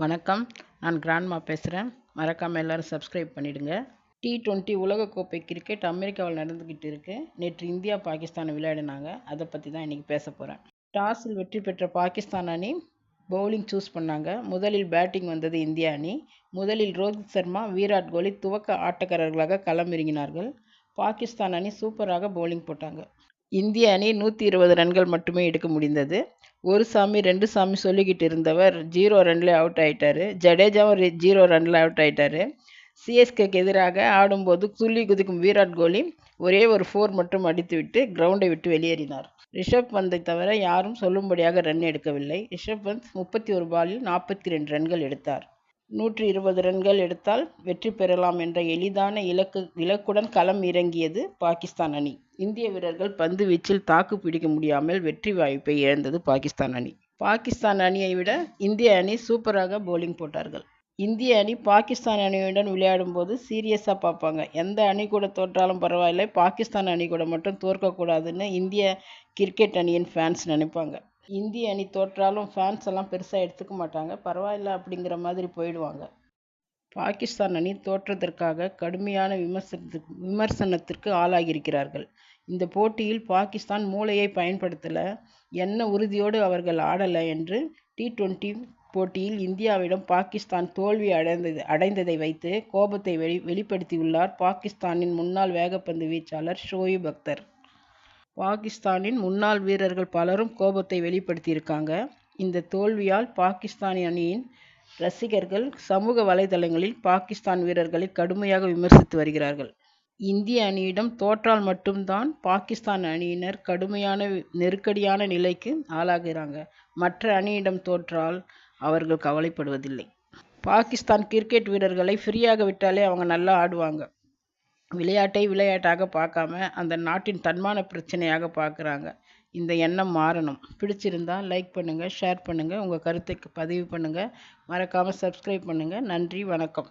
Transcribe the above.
வணக்கம். நான் கிராண்ட்மா பேசுகிறேன் மறக்காமல் எல்லோரும் சப்ஸ்கிரைப் பண்ணிவிடுங்க டி டுவெண்ட்டி உலகக்கோப்பை கிரிக்கெட் அமெரிக்காவில் நடந்துக்கிட்டு இருக்கு. நேற்று இந்தியா பாகிஸ்தான் விளையாடினாங்க. அதை பற்றி தான் இன்றைக்கி பேச போகிறேன் டாஸில் வெற்றி பெற்ற பாகிஸ்தான் அணி பவுலிங் சூஸ் பண்ணாங்க. முதலில் பேட்டிங் வந்தது இந்திய அணி. முதலில் ரோஹித் சர்மா விராட் கோலி துவக்க ஆட்டக்காரர்களாக களமிறங்கினார்கள். பாகிஸ்தான் அணி சூப்பராக பவுலிங் போட்டாங்க. இந்திய அணி நூற்றி இருபது ரன்கள் மட்டுமே எடுக்க முடிந்தது. ஒரு சாமி ரெண்டு சாமி சொல்லிக்கிட்டு இருந்தவர் ஜீரோ ரன்ல அவுட் ஆயிட்டாரு. ஜடேஜாவும் ஜீரோ ரன்ல அவுட் ஆயிட்டாரு. சிஎஸ்கேக்கு எதிராக ஆடும்போது துள்ளி குதிக்கும் விராட் கோலி ஒரே ஒரு ஃபோர் மட்டும் அடித்துவிட்டு கிரவுண்டை விட்டு வெளியேறினார். ரிஷப் பந்தை தவிர யாரும் சொல்லும்படியாக ரன் எடுக்கவில்லை. ரிஷப் பந்த் முப்பத்தி ஒரு பாலில் நாற்பத்தி ரெண்டு ரன்கள் எடுத்தார். நூற்றி இருபது ரன்கள் எடுத்தால் வெற்றி பெறலாம் என்ற எளிதான இலக்கு இலக்குடன் களம் இறங்கியது பாகிஸ்தான் அணி. இந்திய வீரர்கள் பந்து வீச்சில் தாக்கு பிடிக்க முடியாமல் வெற்றி வாய்ப்பை இழந்தது பாகிஸ்தான் அணி. பாகிஸ்தான் அணியை விட இந்திய அணி சூப்பராக பவுலிங் போட்டார்கள். இந்திய அணி பாகிஸ்தான் அணியுடன் விளையாடும்போது சீரியஸாக பார்ப்பாங்க. எந்த அணி கூட தோற்றாலும் பரவாயில்லை. பாகிஸ்தான் அணி கூட மட்டும் தோற்கக்கூடாதுன்னு இந்திய கிரிக்கெட் அணியின் ஃபேன்ஸ் நினைப்பாங்க. இந்திய அணி தோற்றாலும் ஃபேன்ஸ் எல்லாம் பெருசாக எடுத்துக்க மாட்டாங்க. பரவாயில்ல அப்படிங்கிற மாதிரி போயிடுவாங்க. பாகிஸ்தான் அணி தோற்றதற்காக கடுமையான விமர்சனத்துக்கு விமர்சனத்திற்கு ஆளாகியிருக்கிறார்கள். இந்த போட்டியில் பாகிஸ்தான் மூளையை பயன்படுத்தல என்ன உறுதியோடு அவர்கள் ஆடலை என்று டி டுவெண்ட்டி போட்டியில் இந்தியாவிடம் பாகிஸ்தான் தோல்வி அடைந்தது அடைந்ததை வைத்து கோபத்தை வெளி வெளிப்படுத்தியுள்ளார் பாகிஸ்தானின் முன்னாள் வேகப்பந்து வீச்சாளர் ஷோயிப் அக்தர். பாகிஸ்தானின் முன்னாள் வீரர்கள் பலரும் கோபத்தை வெளிப்படுத்தியிருக்காங்க. இந்த தோல்வியால் பாகிஸ்தான் அணியின் ரசிகர்கள் சமூக வலைதளங்களில் பாகிஸ்தான் வீரர்களை கடுமையாக விமர்சித்து வருகிறார்கள். இந்திய அணியிடம் தோற்றால் மட்டும்தான் பாகிஸ்தான் அணியினர் கடுமையான நெருக்கடியான நிலைக்கு ஆளாகிறாங்க. மற்ற அணியிடம் தோற்றால் அவர்கள் கவலைப்படுவதில்லை. பாகிஸ்தான் கிரிக்கெட் வீரர்களை ஃப்ரீயாக விட்டாலே அவங்க நல்லா ஆடுவாங்க. விளையாட்டை விளையாட்டாக பார்க்காம அந்த நாட்டின் தன்மான பிரச்சனையாக பார்க்குறாங்க. இந்த எண்ணம் மாறணும். பிடிச்சிருந்தா லைக் பண்ணுங்கள் ஷேர் பண்ணுங்கள் உங்கள் கருத்தை பதிவு பண்ணுங்கள் மறக்காமல் சப்ஸ்கிரைப் பண்ணுங்கள் நன்றி வணக்கம்.